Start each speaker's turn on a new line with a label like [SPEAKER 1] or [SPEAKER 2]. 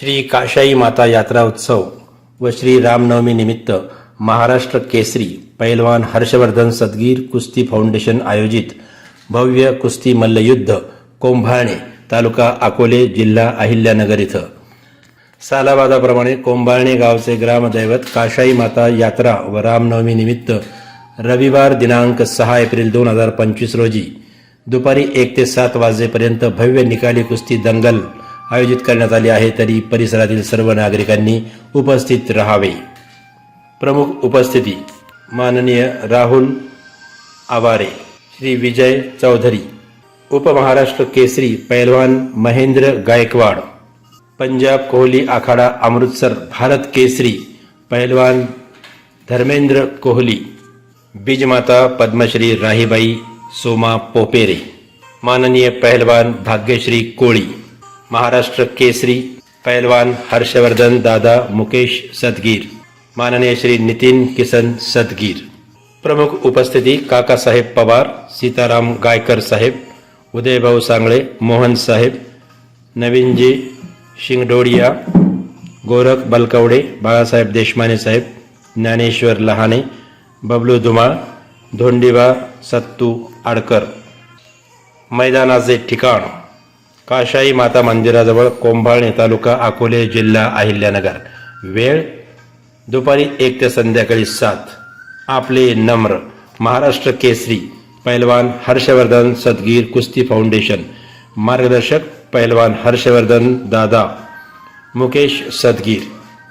[SPEAKER 1] श्री काशाई माता यात्रा उत्सव व श्री रामनवमी निमित्त महाराष्ट्र केसरी पैलवान हर्षवर्धन सदगीर कुस्ती फाउंडेशन आयोजित भव्य कुस्ती मल्लयुद्ध कोंभाळणे तालुका अकोले जिल्हा अहिल्यानगर इथं. सालाबादाप्रमाणे कोंभाळणे गावचे ग्रामदैवत काशाई माता यात्रा व रामनवमी निमित्त रविवार दिनांक सहा एप्रिल दोन हजार पंचवीस रोजी दुपारी एक ते सात वाजेपर्यंत भव्य निकाली कुस्ती दंगल आयोजित करण्यात आली आहे तरी परिसरातील सर्व नागरिकांनी उपस्थित राहावे. प्रमुख उपस्थिती माननीय राहुल आवारे श्री विजय चौधरी उपमहाराष्ट्र केसरी पैलवान महेंद्र गायकवाड पंजाब कोहली आखाडा अमृतसर भारत केसरी पहलवान धर्मेंद्र कोहली बीजमाता पद्मश्री राहीबाई सोमा पोपेरे माननीय पहलवान भाग्यश्री कोळी महाराष्ट्र केसरी पहलवान हर्षवर्धन दादा मुकेश सदगीर. माननीय श्री नितीन किसन सदगीर. प्रमुख उपस्थिती काकासाहेब पवार सीताराम गायकर साहेब उदयभाऊ सांगळे मोहन साहेब नवीनजी शिंगडोडिया गोरख बलकवडे बाळासाहेब देशमाने साहेब ज्ञानेश्वर लहाने बबलू धुमाळ धोंडीबा सत्तू आडकर. मैदानाचे ठिकाण. काशाई माता मंदिराजवळ कोंभाळणे तालुका अकोले जिल्हा अहिल्यानगर. वेळ? दुपारी एक ते संध्याकाळी सात. आपले नम्र महाराष्ट्र केसरी पैलवान हर्षवर्धन सदगीर कुस्ती फाउंडेशन. मार्गदर्शक पैलवान हर्षवर्धन दादा. मुकेश सदगीर.